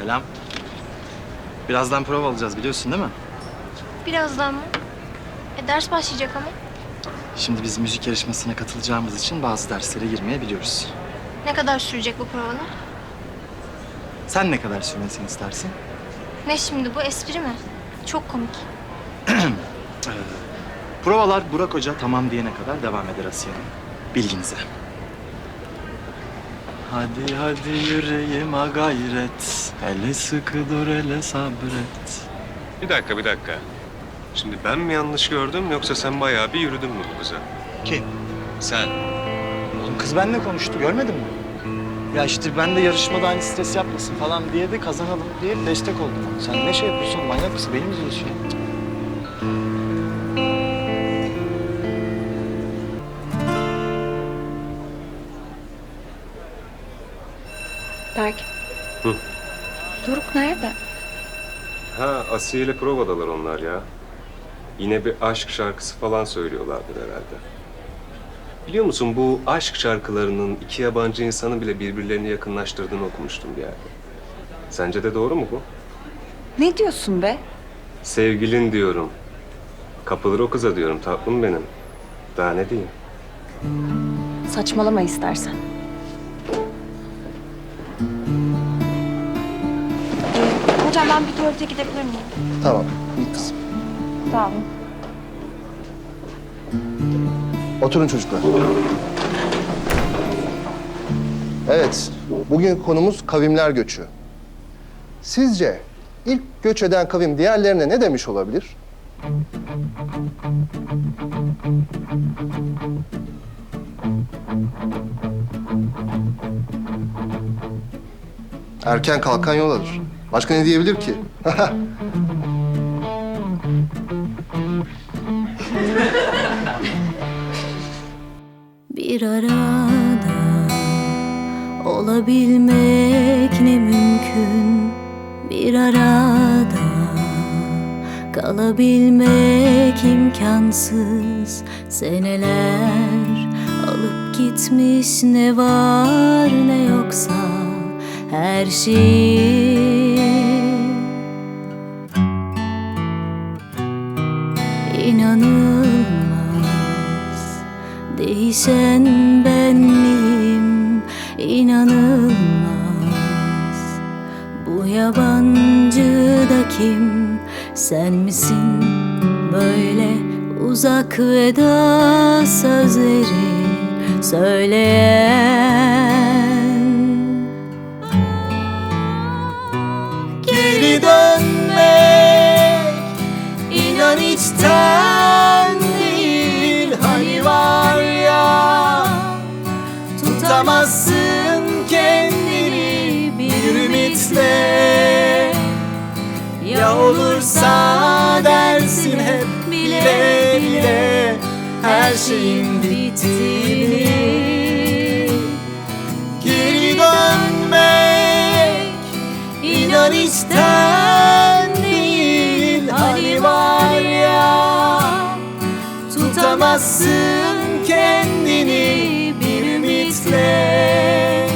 Selam. Birazdan prova alacağız biliyorsun değil mi? Birazdan mı? E ders başlayacak ama. Şimdi biz müzik yarışmasına katılacağımız için bazı derslere girmeyebiliyoruz. Ne kadar sürecek bu provalar? Sen ne kadar sürmesini istersin? Ne şimdi bu espri mi? Çok komik. Provalar Burak Hoca tamam diyene kadar devam eder Asiye Hanım. Bilginize. Hadi hadi yüreğime gayret. Hele sıkı dur hele sabret. Bir dakika, bir dakika. Şimdi ben mi yanlış gördüm yoksa sen bayağı bir yürüdün mü bu kıza? Kim? Sen. Oğlum kız benimle konuştu görmedin mi? Ya işte ben de yarışmada aynı stres yapmasın falan diye de kazanalım diye destek oldum. Sen ne şey yapıyorsun manyak mısın? Beni mi Berk. Hı. Doruk nerede? Ha, Asiye ile provadalar onlar ya. Yine bir aşk şarkısı falan söylüyorlardır herhalde. Biliyor musun bu aşk şarkılarının iki yabancı insanı bile birbirlerini yakınlaştırdığını okumuştum bir yerde. Sence de doğru mu bu? Ne diyorsun be? Sevgilin diyorum. Kapılır o kıza diyorum tatlım benim. Daha ne diyeyim? Saçmalama istersen. Hocam ben bir tuvalete gidebilir miyim? Tamam, iyi kızım. Tamam. Oturun çocuklar. Evet, bugün konumuz kavimler göçü. Sizce ilk göç eden kavim diğerlerine ne demiş olabilir? Erken kalkan yol alır. Başka ne diyebilir ki? Bir arada olabilmek ne mümkün Bir arada kalabilmek imkansız Seneler alıp gitmiş ne var ne yoksa her şeyi İnanılmaz. Değişen ben miyim? İnanılmaz. Bu yabancı da kim? Sen misin? Böyle uzak veda sözleri Söyleyen. Geri dönmek İçten değil hani var ya Tutamazsın kendini bir ümitle. Ya olursa dersin hep bile bile Her şeyin bittiğini. Geri dönmek İnan içten Tutamazsın kendini bir ümitle.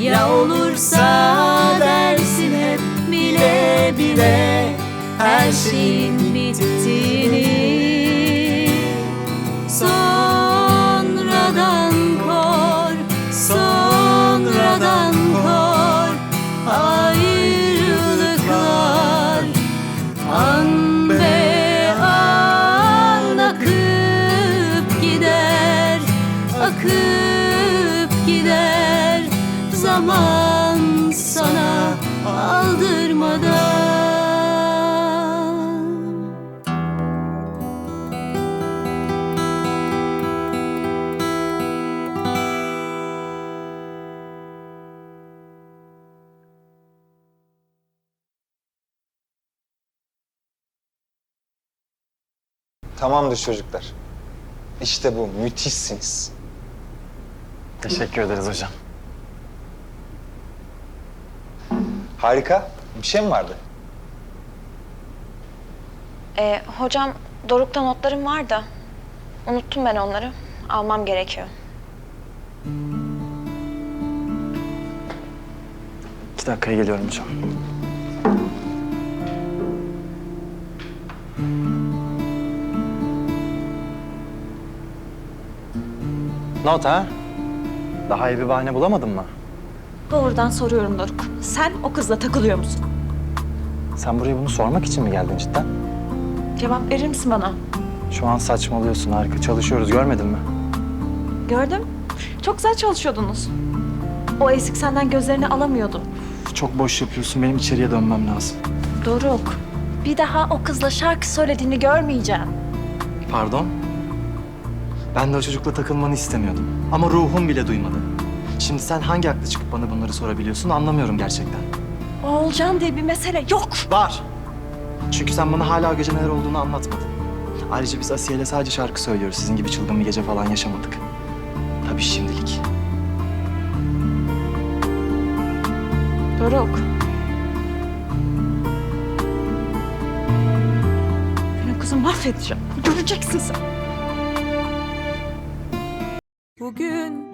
Ya olursa dersin hep bile bile Her şeyin bittiğini zaman sana aldırmadan Tamamdır çocuklar. İşte bu, müthişsiniz. Teşekkür ederiz hocam. Harika. Bir şey mi vardı? Ee, hocam Doruk'ta notlarım var da unuttum ben onları. Almam gerekiyor. İki dakikaya geliyorum hocam. Not ha? Daha iyi bir bahane bulamadın mı? Doğrudan soruyorum Doruk. Sen o kızla takılıyor musun? Sen buraya bunu sormak için mi geldin cidden? Cevap verir misin bana? Şu an saçmalıyorsun harika. Çalışıyoruz görmedin mi? Gördüm. Çok güzel çalışıyordunuz. O esik senden gözlerini alamıyordu. Çok boş yapıyorsun. Benim içeriye dönmem lazım. Doruk, bir daha o kızla şarkı söylediğini görmeyeceğim. Pardon? Ben de o çocukla takılmanı istemiyordum. Ama ruhum bile duymadı. Şimdi sen hangi akla çıkıp bana bunları sorabiliyorsun anlamıyorum gerçekten. Oğulcan diye bir mesele yok. Var. Çünkü sen bana hala o gece neler olduğunu anlatmadın. Ayrıca biz Asiye'yle sadece şarkı söylüyoruz. Sizin gibi çılgın bir gece falan yaşamadık. Tabii şimdilik. Doruk. Ben o kızı mahvedeceğim. Göreceksin sen. Bugün